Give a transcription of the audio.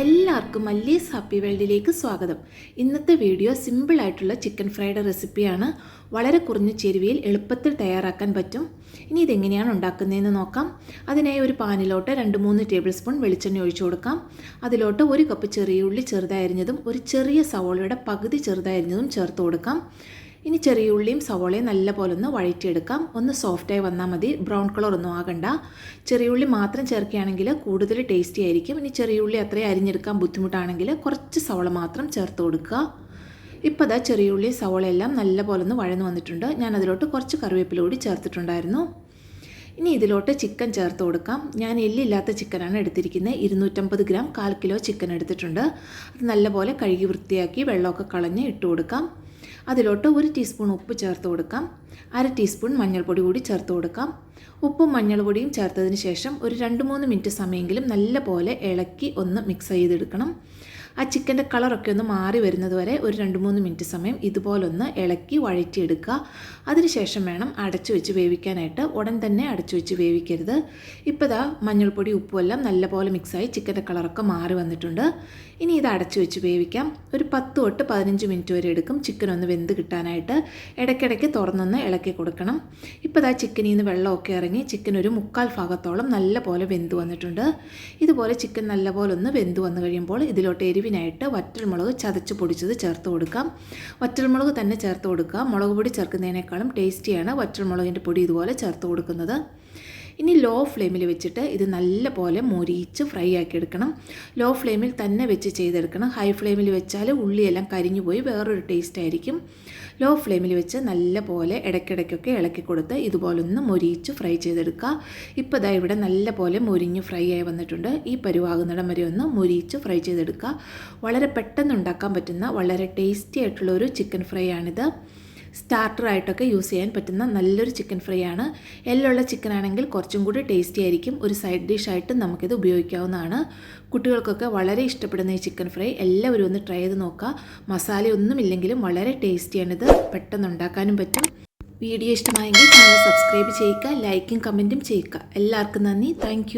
എല്ലാവർക്കും മല്ലീസ് ഹാപ്പി വേൾഡിലേക്ക് സ്വാഗതം. ഇന്നത്തെ വീഡിയോ സിമ്പിളായിട്ടുള്ള ചിക്കൻ ഫ്രൈഡ് റെസിപ്പിയാണ് വളരെ കുറഞ്ഞ ചേരുവയിൽ എളുപ്പത്തിൽ തയ്യാറാക്കാൻ പറ്റും. ഇനി ഇതെങ്ങനെയാണ് ഉണ്ടാക്കുന്നതെന്ന് നോക്കാം. അതിനായി ഒരു പാനിലോട്ട് രണ്ട് മൂന്ന് ടേബിൾ സ്പൂൺ വെളിച്ചെണ്ണ ഒഴിച്ചു കൊടുക്കാം. അതിലോട്ട് ഒരു കപ്പ് ചെറിയ ഉള്ളി ചെറുതായിരുന്നതും ഒരു ചെറിയ സവോളയുടെ പകുതി ചെറുതായിരുന്നതും ചേർത്ത് കൊടുക്കാം. ഇനി ചെറിയ ഉള്ളിയും സവോളയും നല്ലപോലെ ഒന്ന് വഴറ്റിയെടുക്കാം. ഒന്ന് സോഫ്റ്റായി വന്നാൽ മതി. ബ്രൗൺ കളർ ഒന്നും ആകണ്ട. ചെറിയ ഉള്ളി മാത്രം ചേർക്കുകയാണെങ്കിൽ കൂടുതൽ ടേസ്റ്റി ആയിരിക്കും. ഇനി ചെറിയ ഉള്ളി അത്രയും അരിഞ്ഞെടുക്കാൻ ബുദ്ധിമുട്ടാണെങ്കിൽ കുറച്ച് സവോള മാത്രം ചേർത്ത് കൊടുക്കുക. ഇപ്പോൾ അതാ ചെറിയ ഉള്ളി സവോളയെല്ലാം നല്ല പോലെ ഒന്ന് വഴന്നു വന്നിട്ടുണ്ട്. ഞാൻ അതിലോട്ട് കുറച്ച് കറിവേപ്പില കൂടി ചേർത്തിട്ടുണ്ടായിരുന്നു. ഇനി ഇതിലോട്ട് ചിക്കൻ ചേർത്ത് കൊടുക്കാം. ഞാൻ എല്ലില്ലാത്ത ചിക്കനാണ് എടുത്തിരിക്കുന്നത്. ഇരുന്നൂറ്റമ്പത് ഗ്രാം കാൽ കിലോ ചിക്കൻ എടുത്തിട്ടുണ്ട്. അത് നല്ലപോലെ കഴുകി വൃത്തിയാക്കി വെള്ളമൊക്കെ കളഞ്ഞ് ഇട്ട് കൊടുക്കാം. അതിലോട്ട് ഒരു ടീസ്പൂൺ ഉപ്പ് ചേർത്ത് കൊടുക്കാം. അര ടീസ്പൂൺ മഞ്ഞൾപ്പൊടി കൂടി ചേർത്ത് കൊടുക്കാം. ഉപ്പും മഞ്ഞൾപ്പൊടിയും ചേർത്തതിന് ശേഷം ഒരു രണ്ട് മൂന്ന് മിനിറ്റ് സമയമെങ്കിലും നല്ല പോലെ ഇളക്കി ഒന്ന് മിക്സ് ചെയ്തെടുക്കണം. ആ ചിക്കന്റെ കളറൊക്കെ ഒന്ന് മാറി വരുന്നത് വരെ ഒരു രണ്ട് മൂന്ന് മിനിറ്റ് സമയം ഇതുപോലൊന്ന് ഇളക്കി വഴറ്റിയെടുക്കുക. അതിനുശേഷം വേണം അടച്ചു വെച്ച് വേവിക്കാനായിട്ട്. ഉടൻ തന്നെ അടച്ചു വെച്ച് വേവിക്കരുത്. ഇപ്പോൾ ഇതാ മഞ്ഞൾപ്പൊടി ഉപ്പും എല്ലാം നല്ലപോലെ മിക്സായി ചിക്കന്റെ കളറൊക്കെ മാറി വന്നിട്ടുണ്ട്. ഇനി ഇത് അടച്ചു വെച്ച് വേവിക്കാം. ഒരു പത്ത് തൊട്ട് പതിനഞ്ച് മിനിറ്റ് വരെ എടുക്കും ചിക്കൻ ഒന്ന് വെന്ത് കിട്ടാനായിട്ട്. ഇടയ്ക്കിടയ്ക്ക് തുറന്നൊന്ന് ഇളക്കി കൊടുക്കണം. ഇപ്പോൾ ഇതാ ചിക്കനിൽ നിന്ന് വെള്ളമൊക്കെ ഇറങ്ങി ചിക്കൻ ഒരു മുക്കാൽ ഭാഗത്തോളം നല്ലപോലെ വെന്ത് വന്നിട്ടുണ്ട്. ഇതുപോലെ ചിക്കൻ നല്ലപോലെ ഒന്ന് വെന്ത് വന്നു കഴിയുമ്പോൾ ഇതിലോട്ട് എരിവിനായിട്ട് വറ്റൽമുളക് ചതച്ച് പൊടിച്ചത് ചേർത്ത് കൊടുക്കാം. വറ്റൽമുളക് തന്നെ ചേർത്ത് കൊടുക്കാം. മുളക് പൊടി ചേർക്കുന്നതിനേക്കാളും ടേസ്റ്റിയാണ് വറ്റൽമുളകിന്റെ പൊടി ഇതുപോലെ ചേർത്ത് കൊടുക്കുന്നത്. ഇനി ലോ ഫ്ലെയിമിൽ വെച്ചിട്ട് ഇത് നല്ല പോലെ മൊരിയിച്ച് ഫ്രൈ ആക്കി എടുക്കണം. ലോ ഫ്ലെയിമിൽ തന്നെ വെച്ച് ചെയ്തെടുക്കണം. ഹൈ ഫ്ലെയിമിൽ വെച്ചാൽ ഉള്ളിയെല്ലാം കരിഞ്ഞു പോയി വേറൊരു ടേസ്റ്റ് ആയിരിക്കും. ലോ ഫ്ലെയിമിൽ വെച്ച് നല്ല പോലെ ഇടയ്ക്കിടയ്ക്കൊക്കെ ഇളക്കി കൊടുത്ത് ഇതുപോലൊന്ന് മൊരിയിച്ച് ഫ്രൈ ചെയ്തെടുക്കുക. ഇപ്പോൾ ദാ ഇവിടെ നല്ല പോലെ മൊരിഞ്ഞ് ഫ്രൈ ആയി വന്നിട്ടുണ്ട്. ഈ പരുവാകുന്നിടം വരെ ഒന്ന് മൊരിയിച്ച് ഫ്രൈ ചെയ്തെടുക്കുക. വളരെ പെട്ടെന്ന് ഉണ്ടാക്കാൻ പറ്റുന്ന വളരെ ടേസ്റ്റി ആയിട്ടുള്ള ഒരു ചിക്കൻ ഫ്രൈ ആണിത്. സ്റ്റാർട്ടറായിട്ടൊക്കെ യൂസ് ചെയ്യാൻ പറ്റുന്ന നല്ലൊരു ചിക്കൻ ഫ്രൈ ആണ് എല്ലുള്ള ചിക്കൻ ആണെങ്കിൽ കുറച്ചും കൂടി ടേസ്റ്റി ആയിരിക്കും. ഒരു സൈഡ് ഡിഷായിട്ട് നമുക്കിത് ഉപയോഗിക്കാവുന്നതാണ്. കുട്ടികൾക്കൊക്കെ വളരെ ഇഷ്ടപ്പെടുന്ന ഈ ചിക്കൻ ഫ്രൈ എല്ലാവരും ഒന്ന് ട്രൈ ചെയ്ത് നോക്കുക. മസാലയൊന്നുമില്ലെങ്കിലും വളരെ ടേസ്റ്റിയാണിത്. പെട്ടെന്ന് ഉണ്ടാക്കാനും പറ്റും. വീഡിയോ ഇഷ്ടമായെങ്കിൽ ചാനൽ സബ്സ്ക്രൈബ് ചെയ്യുക ലൈക്കും കമന്റും ചെയ്യുക. എല്ലാവർക്കും നന്ദി. താങ്ക്